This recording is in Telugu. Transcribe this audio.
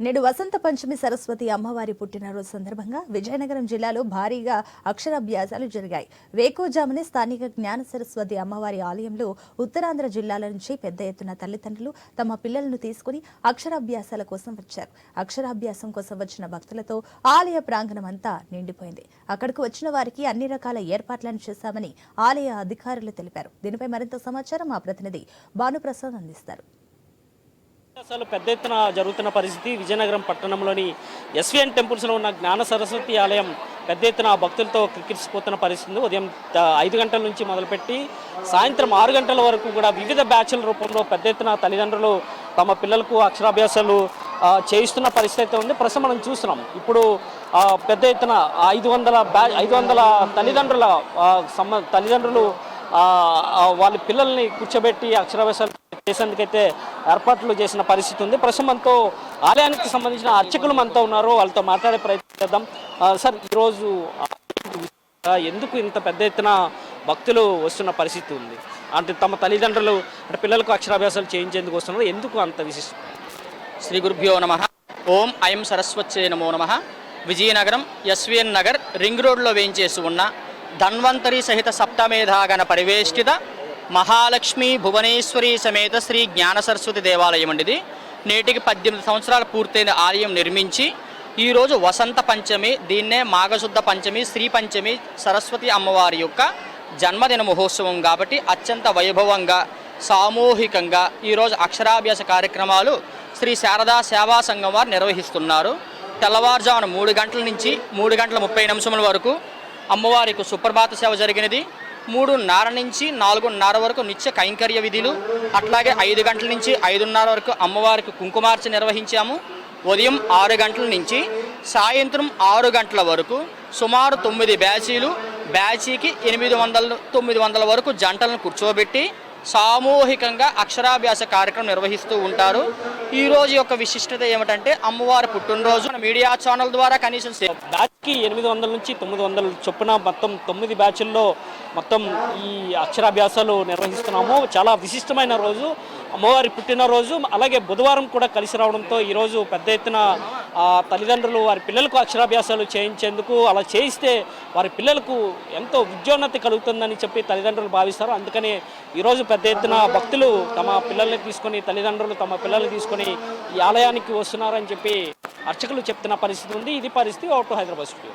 నేడు వసంత పంచమి సరస్వతి అమ్మవారి పుట్టినరోజు సందర్భంగా విజయనగరం జిల్లాలో భారీగా అక్షరాభ్యాసాలు జరిగాయి. వేకోజామునే స్థానిక జ్ఞాన సరస్వతి అమ్మవారి ఆలయంలో ఉత్తరాంధ్ర జిల్లాల నుంచి పెద్ద ఎత్తున తల్లిదండ్రులు తమ పిల్లలను తీసుకుని అక్షరాభ్యాసాల కోసం వచ్చారు. అక్షరాభ్యాసం కోసం వచ్చిన భక్తులతో ఆలయ ప్రాంగణం అంతా నిండిపోయింది. అక్కడకు వచ్చిన వారికి అన్ని రకాల ఏర్పాట్లను చేశామని ఆలయ అధికారులు తెలిపారు. దీనిపై మరింత సమాచారం మా ప్రతినిధి భానుప్రసాద్ అందిస్తారు. అసలు పెద్ద ఎత్తున జరుగుతున్న పరిస్థితి. విజయనగరం పట్టణంలోని ఎస్విఎన్ టెంపుల్స్లో ఉన్న జ్ఞాన సరస్వతి ఆలయం పెద్ద ఎత్తున భక్తులతో కిక్కిరిసిపోతున్న పరిస్థితి. ఉదయం ఐదు గంటల నుంచి మొదలుపెట్టి సాయంత్రం ఆరు గంటల వరకు కూడా వివిధ బ్యాచ్ల రూపంలో పెద్ద ఎత్తున తల్లిదండ్రులు తమ పిల్లలకు అక్షరాభ్యాసాలు చేయిస్తున్న పరిస్థితి అయితే ఉంది. ప్రస్తుతం మనం చూస్తున్నాం. ఇప్పుడు పెద్ద ఎత్తున ఐదు వందల బ్యా ఐదు వందల తల్లిదండ్రుల ఆ, తల్లిదండ్రులు వాళ్ళ పిల్లల్ని కూర్చోబెట్టి అక్షరాభ్యాసాలు చేసేందుకైతే ఏర్పాట్లు చేసిన పరిస్థితి ఉంది. ప్రస్తుతం మనతో ఆలయానికి సంబంధించిన అర్చకులు మనతో ఉన్నారు వాళ్ళతో మాట్లాడే ప్రయత్నం చేద్దాం. సార్ ఈరోజు ఎందుకు ఇంత పెద్ద ఎత్తున భక్తులు వస్తున్న పరిస్థితి ఉంది? అంటే తమ తల్లిదండ్రులు అంటే పిల్లలకు అక్షరాభ్యాసాలు చేయించేందుకు వస్తున్నారు. ఎందుకు అంత విశిష్టం? శ్రీ గురుభ్యో నమ. ఓం ఐం సరస్వత్యే నమో నమ. విజయనగరం ఎస్విఎన్ నగర్ రింగ్ రోడ్లో వేయించేసి ఉన్న ధన్వంతరి సహిత సప్తమేధాగణ పరివేష్టిత మహాలక్ష్మి భువనేశ్వరి సమేత శ్రీ జ్ఞాన సరస్వతి దేవాలయం అండి ఇది. నేటికి పద్దెనిమిది సంవత్సరాలు పూర్తయిన ఆలయం నిర్మించి ఈరోజు వసంత పంచమి దీన్నే మాఘశుద్ధ పంచమి శ్రీ పంచమి సరస్వతి అమ్మవారి యొక్క జన్మదిన మహోత్సవం కాబట్టి అత్యంత వైభవంగా సామూహికంగా ఈరోజు అక్షరాభ్యాస కార్యక్రమాలు శ్రీ శారదా సేవా సంఘం వారు నిర్వహిస్తున్నారు. తెల్లవారుజామున మూడు గంటల నుంచి మూడు గంటల ముప్పై నిమిషముల వరకు అమ్మవారికి సుప్రభాత సేవ జరిగినది. మూడున్నర నుంచి నాలుగున్నర వరకు నిత్య కైంకర్య విధులు అట్లాగే ఐదు గంటల నుంచి ఐదున్నర వరకు అమ్మవారికి కుంకుమార్చ నిర్వహించాము. ఉదయం ఆరు గంటల నుంచి సాయంత్రం ఆరు గంటల వరకు సుమారు తొమ్మిది బ్యాచీలు బ్యాచీకి ఎనిమిది వందల తొమ్మిది వందల వరకు జంటలను కూర్చోబెట్టి సామూహికంగా అక్షరాభ్యాస కార్యక్రమం నిర్వహిస్తూ ఉంటారు. ఈ రోజు యొక్క విశిష్టత ఏమిటంటే అమ్మవారి పుట్టినరోజు మీడియా ఛానల్ ద్వారా కనీసం సే- ఎనిమిది వందల నుంచి తొమ్మిది వందల చొప్పున మొత్తం తొమ్మిది బ్యాచుల్లో మొత్తం ఈ అక్షరాభ్యాసాలు నిర్వహిస్తున్నాము. చాలా విశిష్టమైన రోజు. అమ్మవారి పుట్టినరోజు. అలాగే బుధవారం కూడా కలిసి రావడంతో ఈరోజు పెద్ద ఎత్తున తల్లిదండ్రులు వారి పిల్లలకు అక్షరాభ్యాసాలు చేయించేందుకు అలా చేయిస్తే వారి పిల్లలకు ఎంతో ఉద్యోన్నతి కలుగుతుందని చెప్పి తల్లిదండ్రులు భావిస్తారు. అందుకని ఈరోజు పెద్ద ఎత్తున భక్తులు తమ పిల్లల్ని తీసుకొని తల్లిదండ్రులు తమ పిల్లల్ని తీసుకొని ఈ ఆలయానికి వస్తున్నారని చెప్పి అర్చకులు చెప్తున్న పరిస్థితి ఉంది. ఇది పరిస్థితి అవుట్ హైదరాబాద్ çıkıyor.